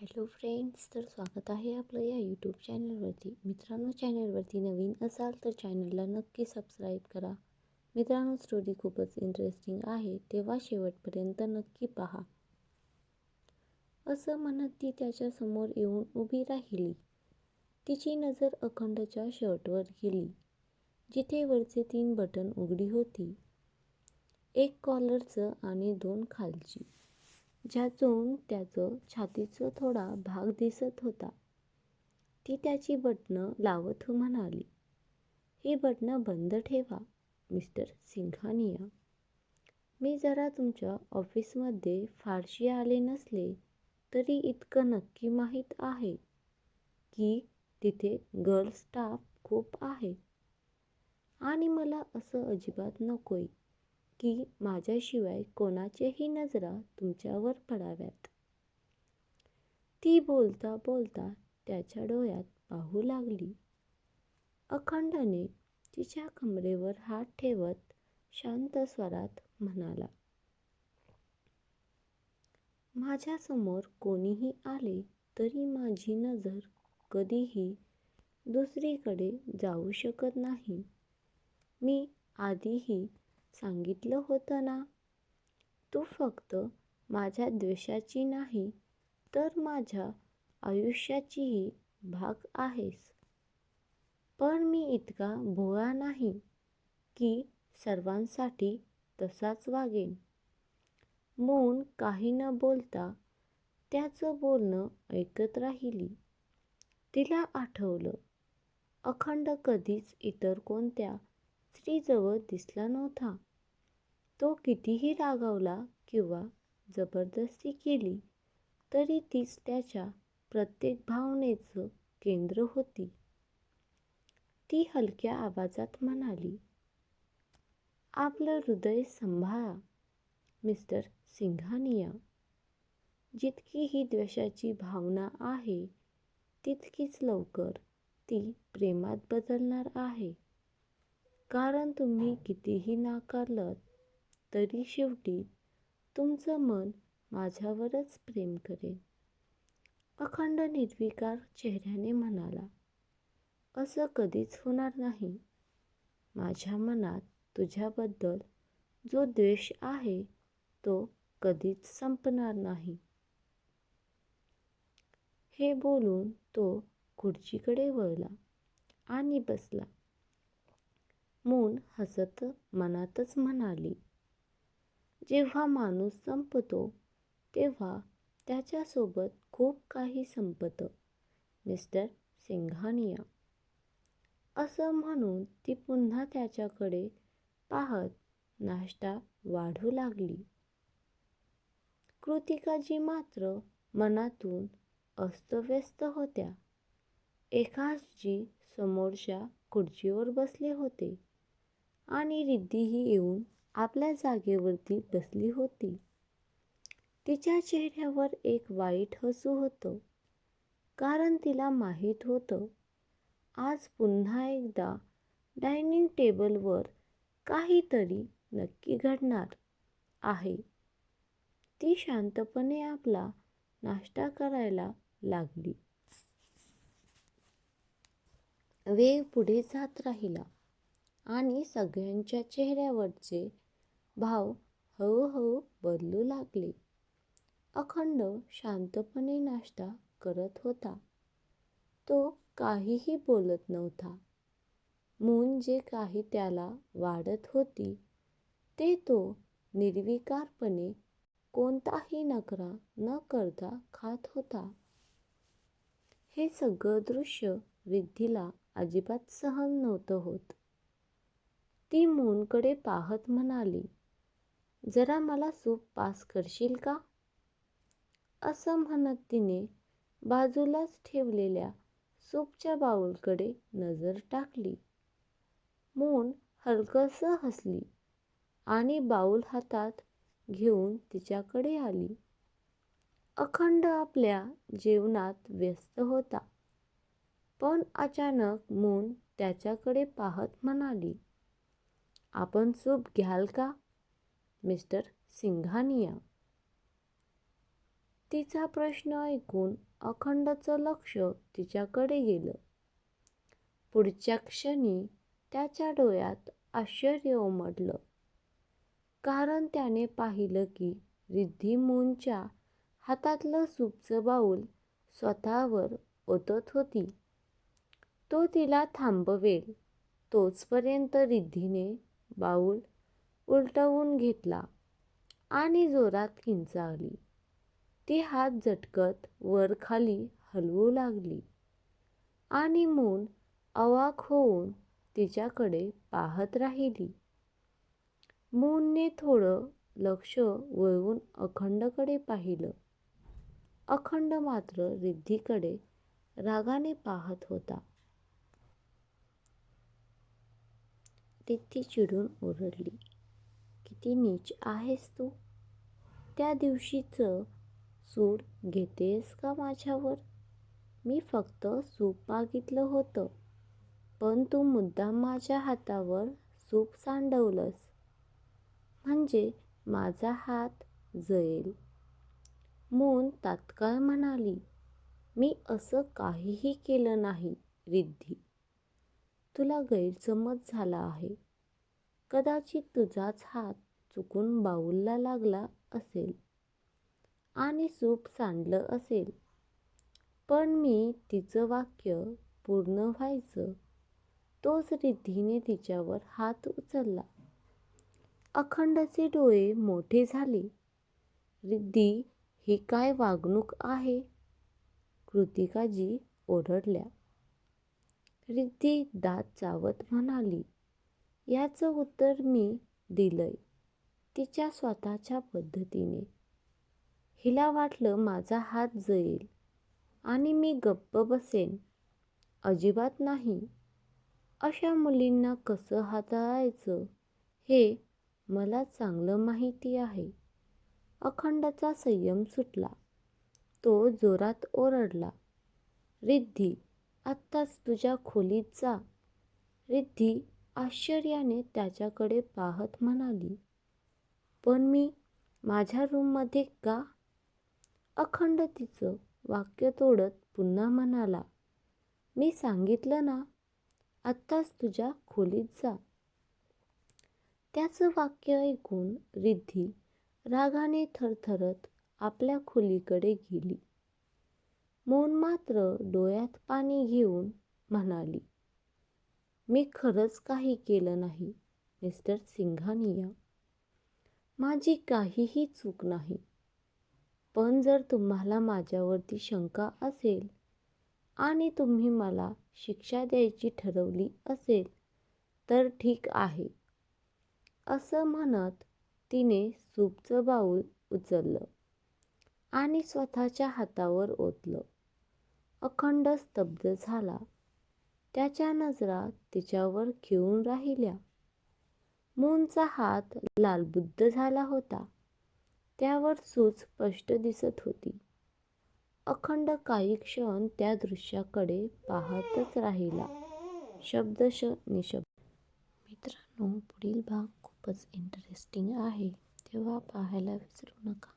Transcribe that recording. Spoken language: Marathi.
हॅलो फ्रेंड्स तर स्वागत आहे आपलं या यूट्यूब चॅनलवरती मित्रांनो चॅनलवरती नवीन असाल तर चॅनलला नक्की सबस्क्राईब करा. मित्रांनो स्टोरी खूपच इंटरेस्टिंग आहे तेव्हा शेवटपर्यंत नक्की पहा. असं म्हणत ती त्याच्यासमोर येऊन उभी राहिली. तिची नजर अखंडच्या शर्टवर गेली जिथे वरचे तीन बटन उघडी होती. एक कॉलरचं आणि दोन खालची. ज्यातून त्याचं छातीचा थोडा भाग दिसत होता. ती त्याची बटणं लावत म्हणाली ही बटणं बंद ठेवा मिस्टर सिंघानिया. मी जरा तुमच्या ऑफिसमध्ये फारशी आले नसले तरी इतकं नक्की माहीत आहे की तिथे गर्ल स्टाफ खूप आहे. आणि मला असं अजिबात नकोय की माझ्याशिवाय कोणाच्याही नजरा तुमच्यावर पडाव्यात. ती बोलता बोलता त्याच्या डोळ्यात पाहू लागली. अखंडने तिच्या कमरेवर हात ठेवत शांत स्वरात म्हणाला माझ्यासमोर कोणीही आले तरी माझी नजर कधीही दुसरीकडे जाऊ शकत नाही. मी आधीही सांगितलं होतं ना? तू फक्त माझ्या द्वेषाची नाही तर माझ्या आयुष्याचीही भाग आहेस. पण मी इतका भोळा नाही की सर्वांसाठी तसाच वागेन. मून काही न बोलता त्याचं बोलणं ऐकत राहिली. तिला आठवलं अखंड कधीच इतर कोणत्या स्त्रीजवळ दिसला नव्हता. तो कितीही रागावला किंवा जबरदस्ती केली तरी तीच त्याच्या प्रत्येक भावनेचं केंद्र होती. ती हलक्या आवाजात म्हणाली आपलं हृदय सांभाळा मिस्टर सिंघानिया. जितकी ही द्वेषाची भावना आहे तितकीच लवकर ती प्रेमात बदलणार आहे. कारण तुम्ही कितीही नाकारलं तरी शेवटी तुमचं मन माझ्यावरच प्रेम करेल. अखंड निर्विकार चेहऱ्याने म्हणाला असं कधीच होणार नाही. माझ्या मनात तुझ्याबद्दल जो द्वेष आहे तो कधीच संपणार नाही. हे बोलून तो खुर्चीकडे वळला आणि बसला. मून हसत मनातच म्हणाली जेव्हा माणूस संपतो तेव्हा त्याच्यासोबत खूप काही संपतं. मिस्टर सिंघानिया. असं म्हणून ती पुन्हा त्याच्याकडे पाहत नाश्ता वाढू लागली. कृतिकाजी मात्र मनातून अस्तव्यस्त होत्या. एकाचजी समोरच्या खुर्चीवर बसले होते आणि रिद्धीही येऊन आपल्या जागेवरती बसली होती. तिच्या चेहऱ्यावर एक वाईट हसू होतं. कारण तिला माहीत होतं आज पुन्हा एकदा डायनिंग टेबलवर काहीतरी नक्की घडणार आहे. ती शांतपणे आपला नाश्ता करायला लागली. वेग पुढे जात राहिला आणि सगळ्यांच्या चेहऱ्यावरचे भाव हळूहळू बदलू लागले. अखंड शांतपणे नाश्ता करत होता. तो काहीही बोलत नव्हता. मून जे काही त्याला वाढत होती ते तो निर्विकारपणे कोणताही नकरा न करता खात होता. हे सगळं दृश्य रिद्धीला अजिबात सहन नव्हतं होत. ती मूनकडे पाहत म्हणाली जरा मला सूप पास करशील का? असं म्हणत तिने बाजूलाच ठेवलेल्या सूपच्या बाऊलकडे नजर टाकली. मून हलकंसं हसली आणि बाऊल हातात घेऊन तिच्याकडे आली. अखंड आपल्या जेवणात व्यस्त होता. पण अचानक मून त्याच्याकडे पाहत म्हणाली आपण सूप घ्याल का? मिस्टर सिंघानिया? तिचा प्रश्न ऐकून अखंडचं लक्ष तिच्याकडे गेलं. पुढच्या क्षणी त्याच्या डोळ्यात आश्चर्य उमटलं. कारण त्याने पाहिलं की रिद्धी मूनच्या हातातलं सूपचं बाऊल स्वतःवर ओतत होती. तो तिला थांबवेल तोचपर्यंत रिद्धीने बाऊल उलटवून घेतला आणि जोरात किंचाळली. ती हात झटकत वर खाली हलवू लागली आणि मून अवाक होऊन तिच्याकडे पाहत राहिली. मूनने थोडं लक्ष वळवून अखंडकडे पाहिलं. अखंड मात्र रिद्धीकडे रागाने पाहत होता. रिद्धी चिडून ओरडली. किती नीच आहेस तू? त्या दिवशीचं सूड घेतेस का माझ्यावर? मी फक्त सूप मागितलं होतं पण तू मुद्दाम माझ्या हातावर सूप सांडवलंस. म्हणजे माझा हात जळेल. मून तात्काळ म्हणाली मी असं काहीही केलं नाही रिद्धी. तुला गैरसमज झाला आहे. कदाचित तुझाच हात चुकून बाऊलला लागला असेल आणि सूप सांडलं असेल. पण मी तिचं वाक्य पूर्ण व्हायचं तोच रिद्धीने तिच्यावर हात उचलला. अखंडचे डोळे मोठे झाले. रिद्धी ही काय वागणूक आहे? कृतिकाजी ओरडल्या. रिद्धी दात चावत म्हणाली याचं उत्तर मी दिलंय. तिच्या स्वतःच्या पद्धतीने. हिला वाटलं माझा हात जळेल आणि मी गप्प बसेन. अजिबात नाही. अशा मुलींना कसं हाताळायचं हे मला चांगलं माहिती आहे. अखंडचा संयम सुटला. तो जोरात ओरडला रिद्धी आत्ताच तुझ्या खोलीत जा. रिद्धी आश्चर्याने त्याच्याकडे पाहत म्हणाली पण मी माझ्या रूममध्ये का? अखंड तिचं वाक्य तोडत पुन्हा म्हणाला मी सांगितलं ना आत्ताच तुझ्या खोलीत जा. त्याचं वाक्य ऐकून रिद्धी रागाने थरथरत आपल्या खोलीकडे गेली. मोन मात्र डोळ्यात पाणी घेऊन म्हणाली मी खरंच काही केलं नाही मिस्टर सिंघानिया. माझी काहीही चूक नाही. पण जर तुम्हाला माझ्यावरती शंका असेल आणि तुम्ही मला शिक्षा द्यायची ठरवली असेल तर ठीक आहे. असं म्हणत तिने सूपचं बाऊल उचललं आणि स्वतःच्या हातावर ओतलं. अखंड स्तब्ध झाला. त्याच्या नजरा तिच्यावर खिळून राहिल्या. मूनचा हात लालबुद्ध झाला होता. त्यावर सूज स्पष्ट दिसत होती. अखंड काही क्षण त्या दृश्याकडे पाहतच राहिला. शब्दश निशब्द. मित्रांनो पुढील भाग खूपच इंटरेस्टिंग आहे. तेव्हा पाहायला विसरू नका.